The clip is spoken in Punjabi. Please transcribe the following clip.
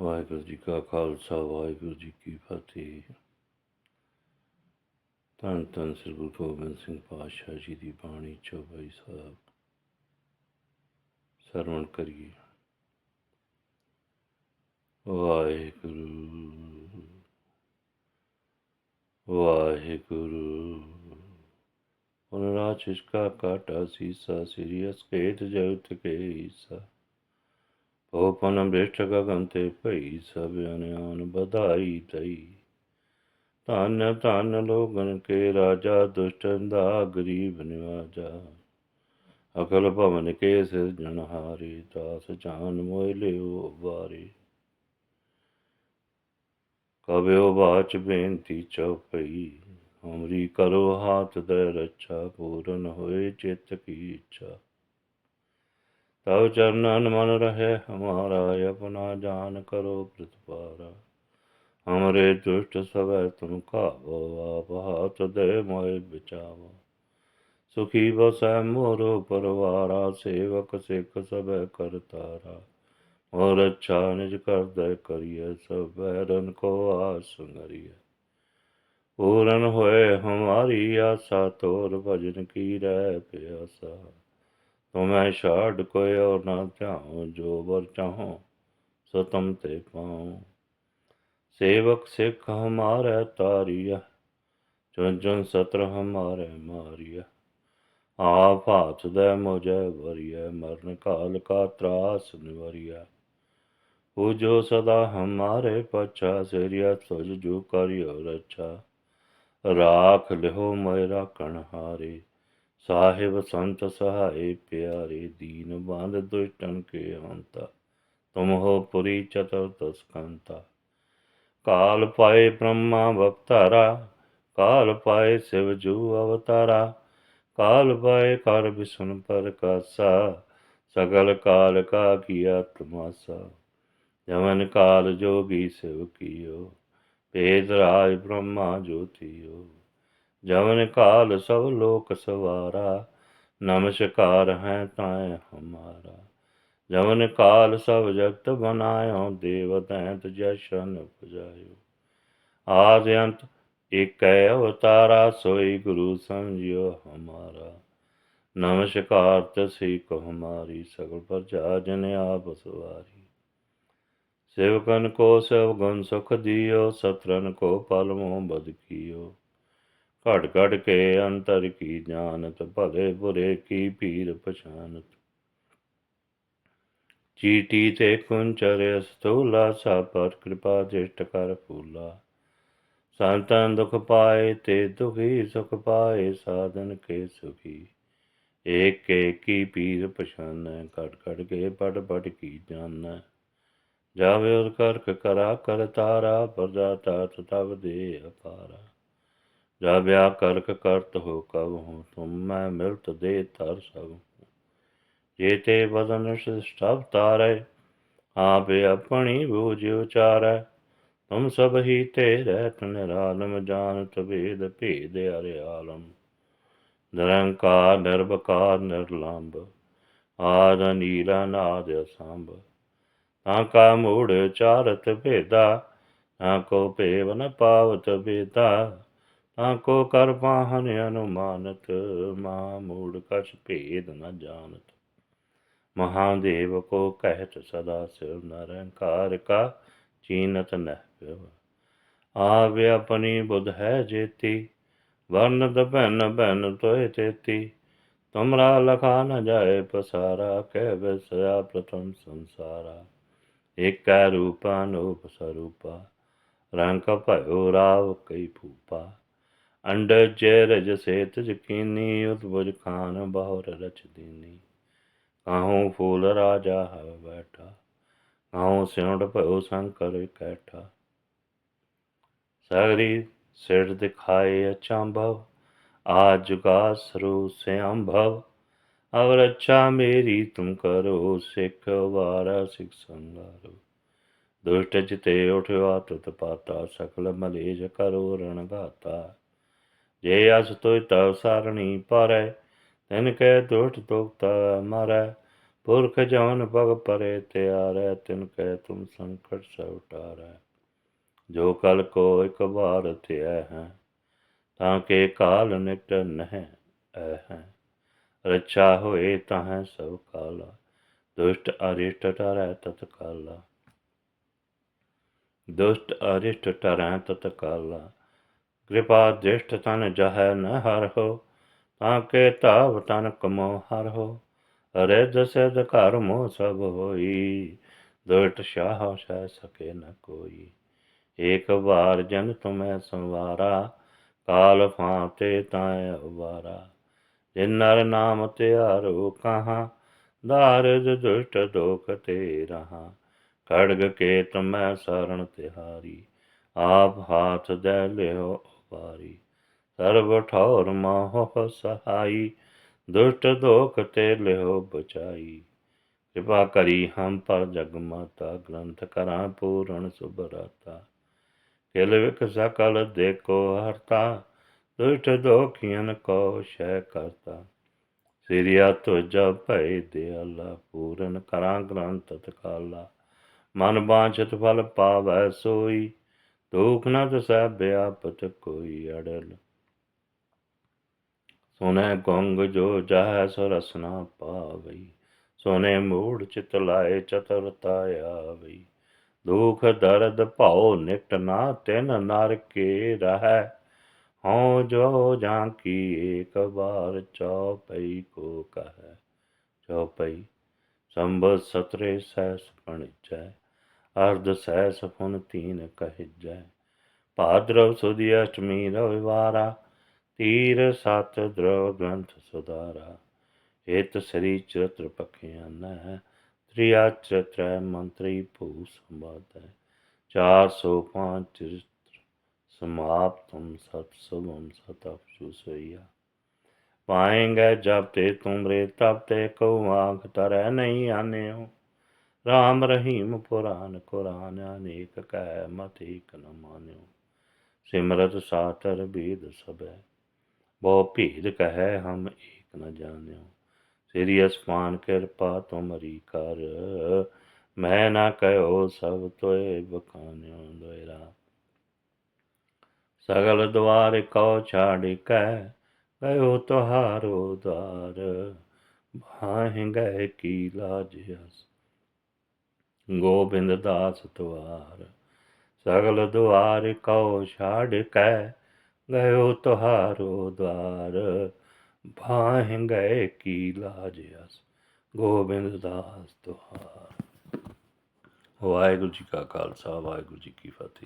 ਵਾਹਿਗੁਰੂ ਜੀ ਕਾ ਖਾਲਸਾ, ਵਾਹਿਗੁਰੂ ਜੀ ਕੀ ਫਤਿਹ। ਧੰਨ ਧੰਨ ਸ੍ਰੀ ਗੁਰੂ ਗੋਬਿੰਦ ਸਿੰਘ ਪਾਤਸ਼ਾਹ ਜੀ ਦੀ ਬਾਣੀ ਚੌਬਾਈ ਸਾਹਿਬ। ਸਰਵਣ ਕਰੀਏ। ਵਾਹਿਗੁਰੂ ਵਾਹਿਗੁਰੂ। ਹੁਣ ਰਾਜਿਸ਼ ਕਾ ਕਾਟਾ ਸੀਸਾ ਸਿਰਿਯਸ ਕੇਤ ਜਗਤ ਕੇ ਈਸਾ ਪਉਪਨ ਬ੍ਰਿਸ਼ਟ ਗਗਨ ਤੇ ਭਈ ਸਭ ਅਨਿਆਨ ਬਧਾਈ ਤਈ ਧਨ, ਧੰਨ ਲੋਗਨ ਕੇ ਰਾਜਾ, ਦੁਸ਼ਟਨ ਦਾ ਗਰੀਬ ਨਿਵਾਜਾ। ਅਕਲ ਭਵਨ ਕੇ ਸਿਰਜਣਹਾਰੇ ਦਾਸ ਜਾਨ ਮੋਇ ਲਿਓ ਵਾਰੇ। ਕਬਿਓ ਬਾਚ ਬੇਨਤੀ ਚਉਪਈ ਹਮਰੀ ਕਰੋ ਹਾਥ ਦੇ ਰੱਛਾ, ਪੂਰਨ ਹੋਏ ਚਿਤ ਕੀ ਇੱਛਾ। ਤਵ ਚਰਨਨ ਮਨ ਰਹੇ ਹਮਾਰਾ ਆਪਣਾ ਜਾਨ ਕਰੋ ਪ੍ਰਤਪਾਰਾ ਹਮਰੇ ਦੁਸ਼ਟ ਸਵੈ ਤੁਮ ਕਾਵੋ ਆਪ ਹਾਥ ਦੇ ਮੋਇ ਬਚਾਵੋ। ਸੁਖੀ ਬਸੈ ਮੋਰੋ ਪਰਵਾਰਾ, ਸੇਵਕ ਸਿੱਖ ਸਭੈ ਕਰਤਾਰਾ ਔਰ ਅੱਛਾ ਨਿਜ ਕਰਦਾ ਕਰੀਏ, ਸਭ ਬੈਰਨ ਕੋ ਆਸ ਸੰਗਰੀਏ ਪੂਰਨ ਹੋਏ ਹਮਾਰੀ ਆਸਾ, ਤੋਰ ਭਜਨ ਕੀ ਰਹਿ ਪਿਆਸਾ। ਤੁਮੈ ਛਾੜ ਕੋਈ ਔਰ ਨਾ ਧਿਆਉ, ਜੋ ਵਰ ਚਾਹੋ ਸੋ ਤੁਮ ਤੇ ਪਾਉ। ਸੇਵਕ ਸਿੱਖ ਹਮਾਰੇ ਤਾਰੀਆ ਚੁਨ ਚੁਨ ਸਤਰ ਹਮਾਰੇ ਮਾਰੀਆ ਆਪ ਹਾਥ ਦੇ ਮੁਝੇ ਵਰੀਏ ਮਰਨ ਕਾਲ ਕਾ ਤਰਾਸ ਨਿਵਰੀਆ ਉਹ ਜੋ ਸਦਾ ਹਮਾਰੇ ਪਛਾ, ਸਿਰਿਆ ਤੁਜ ਜੋ ਕਰਿਓ ਰੱਛਾ। ਰਾਖ ਲਿਓ ਮੇਰਾ ਕਣਹਾਰੇ ਸਾਹਿਬ ਸੰਤ ਸਹਾਏ ਪਿਆਰੇ ਦੀਨ ਬੰਦ ਦੁਸ਼ਟਨ ਕੇ ਹੰਤਾ ਤੁਮ ਹੋ ਪੁਰੀ ਚਤੁਰਤ ਸਕੰਤਾ। ਕਾਲ ਪਾਏ ਬ੍ਰਹਮਾ ਅਵਤਾਰਾ ਕਾਲ ਪਾਏ ਸਿਵ ਜੂ ਅਵਤਾਰਾ, ਕਾਲ ਪਾਏ ਕਰ ਵਿਸ਼ਨ ਪ੍ਰਕਾਸ਼ਾ, ਸਗਲ ਕਾਲ ਕਾ ਕੀਆ ਤਮਾਸਾ ਜਮਨ ਕਾਲ ਜੋਗੀ ਸਿਵ ਕੀਓ, ਭੇਦ ਰਾਜ ਬ੍ਰਹਮਾ ਜੋਤੀਓ। ਜਵਨ ਕਾਲ ਸਭ ਲੋਕ ਸਵਾਰਾ ਨਮਸਕਾਰ ਹੈ ਤਾਏ ਹਮਾਰਾ। ਜਵਨ ਕਾਲ ਸਭ ਜਗਤ ਬਨਾਇਓ, ਦੇਵ ਦੈਂਤ ਜਸ਼ਨ ਪੁਜਾਇਓ। ਆਦ ਅੰਤ ਇਕੈ ਅਵਤਾਰਾ, ਸੋਈ ਗੁਰੂ ਸਮਝਿਓ ਹਮਾਰਾ। ਨਮਸਕਾਰ ਤਸੀ ਕੋ ਹਮਾਰੀ, ਸਗਲ ਪ੍ਰਜਾ ਜਨ ਆਪ ਸਵਾਰੀ। ਸੇਵਕਨ ਕੋ ਸਭ ਗੁਣ ਸੁਖ ਦਿਓ, ਸਤਰਨ ਕੋ ਪਲ ਮੋਹ ਬਦ ਕੀਓ। ਘਟ ਘਟ ਕੇ ਅੰਤਰ ਕੀ ਜਾਣਤ, ਭਲੇ ਬੁਰੇ ਕੀ ਪੀਰ ਪਛਾਨਤ। ਚੀਟੀ ਤੇ ਕੁੰਚਰ ਸਥੂਲਾ ਸਾ ਕਿਰਪਾ ਜਿਸ਼ਟ ਕਰ ਫੂਲਾ। ਸੰਤਨ ਦੁਖ ਪਾਏ ਤੇ ਦੁਖੀ ਸੁਖ ਪਾਏ, ਸਾਧਨ ਕੇ ਸੁਖੀ। ਏਕ ਕੀ ਪੀਰ ਪਛਾਨੈ ਘਟ ਘਟ ਕੇ ਪੜ ਪੜ ਕੀ ਜਾਣੈ। ਜਾਵੇ ਉਰ ਕਰਕ ਕਰਾ, ਕਰ ਤਾਰਾ ਪਰਜਾ ਤਾਤ ਦੇ ਅਪਾਰਾ। ਜਾ ਵਿਆ ਕਰਕ ਕਰਤ ਹੋ ਕਬ ਹੂੰ, ਤੁਮ ਮੈਂ ਮਿਲਤ ਦੇ ਤਰ ਸਭ ਜੇ ਤੇ ਬਦਨ ਸਭ ਤਾਰੇ, ਆਪੇ ਆਪਣੀ ਬੂਝ ਉਚਾਰੈ। ਤੁਮ ਸਭ ਹੀ ਤੇ ਰਹਿਤ ਨਿਰਾਲਮ, ਜਾਣਤ ਭੇਦ ਭੇਦ ਅਰੇ ਆਲਮ। ਨਿਰੰਕਾਰ ਨਿਰਭਕਾਰ ਨਿਰਲੰਭ ਆਦ ਨੀਲਾ ਨਾਦ ਸੰਭ ਤਾਂ ਕਾ ਮੂੜ ਚਾਰਤ ਭੇਦਾ ਤਾਂ ਕੋ ਭੇਵ ਨ ਪਾਵਤ ਭੇਦਾ। ਤਾਂ ਕੋ ਕਰ ਪਾਹਨ ਅਨੁਮਾਨਤ, ਮਾ ਮੂੜ ਕਛ ਭੇਦ ਨ ਜਾਣਤ। ਮਹਾਦੇਵ ਕੋ ਕਹਿਤ ਸਦਾ ਸਿਵ ਨਿਰੰਕਾਰ ਕਾ ਚੀਨਤ ਨਹਿ ਆਵੇ ਆਪਣੀ ਬੁਧ ਹੈ ਜੇਤੀ ਵਰਨਦ ਭੈਨ ਭੈਨ ਤੋਏ ਤੇਤੀ। ਤੁਮਰਾ ਲਖਾ ਨ ਜਾਏ ਪਸਾਰਾ, ਕਹਿ ਵਿਸਆ ਪ੍ਰਥਮ ਸੰਸਾਰਾ। ਏਕੈ ਰੂਪਾ ਨੂਪ ਸਰੂਪਾ, ਰੰਗ ਭਇਓ ਰਾਵ ਕਈ ਭੂਪਾ। ਅੰਡ ਜੈ ਰਜ ਸੇਤ ਜਕੀਨੀ ਉਤਬੁਜ ਖਾਨ ਬਾਹਰ ਰਚ ਦੀਨੀ ਕਾਹੂ ਫੂਲ ਰਾਜਾ ਹੈ ਬੈਠਾ, ਕਾਹੂ ਸਿਉੜ ਭਇਓ ਸੰਕਰ ਇਕੈਠਾ ਸਗਰੀ ਸਿਰ ਦਿਖਾਏ ਅਚੰਭਵ ਆ ਜੁਗਾ ਸਰੂ ਸੇ ਅਵਰ ਅੱਛਾ ਮੇਰੀ ਤੁਮ ਕਰੋ ਸਿੱਖ ਵਾਰਾ ਸਿੱਖ ਸੰਗਾਰੋ। ਦੁਸ਼ਟ ਜਿਤੇ ਉਠਿਆ ਤੁਤ ਪਾਤਾ, ਸਕਲ ਮਲੇਜ ਕਰੋ ਰਣ ਗਾਤਾ। ਜੇ ਅਸ ਤੋਇ ਤਵ ਸਾਰਣੀ ਪਰੈ, ਤਨ ਕੈ ਦੁਸ਼ਟ ਤੁਕਤ ਮਰੈ। ਪੁਰਖ ਜਵਨ ਭਗ ਪਰੇ, ਤਿਆਰੈ, ਤਿਨ ਕੈ ਤੁਮ ਸੰਕਟ ਸ ਉਟਾਰੈ। ਜੋ ਕਲ ਕੋ ਇਕ ਵਾਰ ਧਿਐ ਹੈ, ਤਾਂ ਕੇ ਕਾਲ ਨਿਟ ਨਹਿ ਐ ਹੈ। ਰੱਛਾ ਹੋਏ ਤਾਹੈ ਸਭ ਕਾਲਾ, ਦੁਸ਼ਟ ਅਰਿਸ਼ਟ ਟਰੈ ਤਤ ਕਾਲਾ ਦੁਸ਼ਟ ਅਰਿਸ਼ਟ ਟਰੈ ਤਤ ਕਾਲਾ ਕਿਰਪਾ ਦ੍ਰਿਸ਼ਟ ਤਨ ਜਹੈ ਨ ਹਰ ਹੋ, ਤਾਂ ਕੇ ਤਾਵ ਤਨ ਕਮੋ ਹਰ ਹੋ ਅਰੇ ਦਸਦ ਘਰ ਮੋ ਸਭ ਹੋਈ, ਦੁਸ਼ਟ ਸ਼ਾਹ ਸਹਿ ਸਕੇ ਨ ਕੋਈ। ਏਕ ਵਾਰ ਜਨ ਤੁਮੈ ਸੰਵਾਰਾ, ਕਾਲ ਫਾਤੇ ਤਾਇ ਅਵਾਰਾ ਜਿਨ ਨਰ ਨਾਮ ਤਿਆਰੋ ਕਹਾ ਦਾਰਦ ਦੁਸ਼ਟ ਦੋਖ ਤੇ ਰਹਾ। ਖੜਗ ਕੇ ਤੁਮੈ ਸਰਣ ਤਿਹਾਰੀ, ਆਪ ਹਾਥ ਦੇ ਲਿਓ ਵਾਰੀ ਸਰਬ ਠੌਰ ਮਾਹੁ ਸਹਾਈ, ਦੁਸ਼ਟ ਦੋਖ ਤੇ ਲਿਓ ਬਚਾਈ। ਕਿਰਪਾ ਕਰੀ ਹਮ ਪਰ ਜਗ ਮਾਤਾ, ਗ੍ਰੰਥ ਕਰਾਂ ਪੂਰਨ ਸੁਭਰਾਤਾ ਕਿਲ ਵਿਕ ਸਕਲ ਦੇਖੋ ਹਰਤਾ, ਦੁਸ਼ਟ ਦੋਖੀਨ ਕੋ ਸ਼ੈ ਕਰਤਾ। ਸਿਰਿਆ ਤੁਜਾ ਭੈ ਦਿਆਲਾ, ਪੂਰਨ ਕਰਾਂ ਗ੍ਰੰਥ ਤਕਾਲਾ ਮਨ ਬਾਂਛਤ ਫਲ ਪਾਵੈ ਸੋਈ ਦੁਖ ਨ ਦਸੈ ਬਿਆਪਤ ਕੋਈ ਅੜਲ। ਸੁਨੈ ਗੰਗ ਜੋ ਜਾਹੈ ਸੋ ਪਾਵਈ। ਸੋਨੇ ਮੂੜ ਚਿਤ ਲਾਏ ਚਤੁਰਤਾ ਆਵਈ। ਦੁਖ ਦਰਦ ਭਉ ਨਿਕਟ ਨਾ ਤਿਨ ਨਰ ਕੇ ਰਹੈ। ਹਉ ਜੋ ਜਾਂ ਕੀ ਏਕ ਬਾਰ ਚਉਪਈ ਕੋ ਕਹੈ। ਚਉਪਈ ਸੰਬਤ ਸਤਰੇ ਸਹਿਸ ਪਣਿਜੈ ਅਰਧ ਸਹਿ ਹੁਣ ਤੀਨ ਕਹਿਜੈ। ਭਾਦਰਵ ਸੁਦੀ ਅਸ਼ਟਮੀ ਰਵਿਵਾਰਾ ਤੀਰ ਸਤ ਦਰਵ ਗ੍ਰੰਥ ਸੁਧਾਰਾ। ਏਤ ਸ੍ਰੀ ਚਤਰ ਪਖਿਆਨਾ ਤ੍ਰਿਆ ਚਤਰ ਮੰਤਰੀ ਭੂ ਸੰਵਾਦੈ। 405 ਚਿਤ੍ਰ ਸਮਾਪਤਮ ਸਤ ਸਭਮ ਸਤ ਅਫਸੋਸਈਆ ਪਾਏਂਗੇ ਜਬ ਤੇ ਤੁਮਰੇ ਤਬ ਤੇ ਕਉ ਆਂਖ ਤਰੈ ਨਹੀਂ ਆਨੇ ਹੋ ਰਾਮ ਰਹੀਮ ਪੁਰਾਨ ਕੁਰਾਨ, ਅਨੇਕ ਕੈ ਮਤਿ ਕਨ ਮਾਨਿਓ। ਸਿਮਰਤ ਸਾਤਰ ਬੀਦ ਸਭੈ, ਬਹੁ ਭੀਦ ਕਹਿ ਹਮ ਏਕ ਨ ਜਾਣਿਓ। ਤੇਰੀ ਅਸਮਾਨ ਕਿਰਪਾ ਤੁਮਰੀ ਕਰ, ਮੈਂ ਨਾ ਕਹਿਓ ਸਭ ਤੋਏ ਬਖਾਨਿਓ ਦੋਇਰਾ। ਸਗਲ ਦਵਾਰ ਕਉ ਛਾੜ ਕੈ ਗਇਓ ਤੋਹਾਰੋ ਦਾਰ ਬਾਹ ਗਏ ਕੀ ਲਾਜ ਹਸ ਗੋਬਿੰਦ ਦਾਸ ਤੁਆਰ ਸਗਲ ਦੁਆਰ ਕਉ ਛਾੜ ਕੈ, ਗਇਓ ਤੁਹਾਰੋ ਦਵਾਰ। ਭਾਹਿ ਗਏ ਕੀ ਲਾਜ ਅਸ, ਗੋਬਿੰਦ ਦਾਸ ਤੁਹਾਰ ਵਾਹਿਗੁਰੂ ਜੀ ਕਾ ਖਾਲਸਾ, ਵਾਹਿਗੁਰੂ ਜੀ ਕੀ ਫਤਿਹ।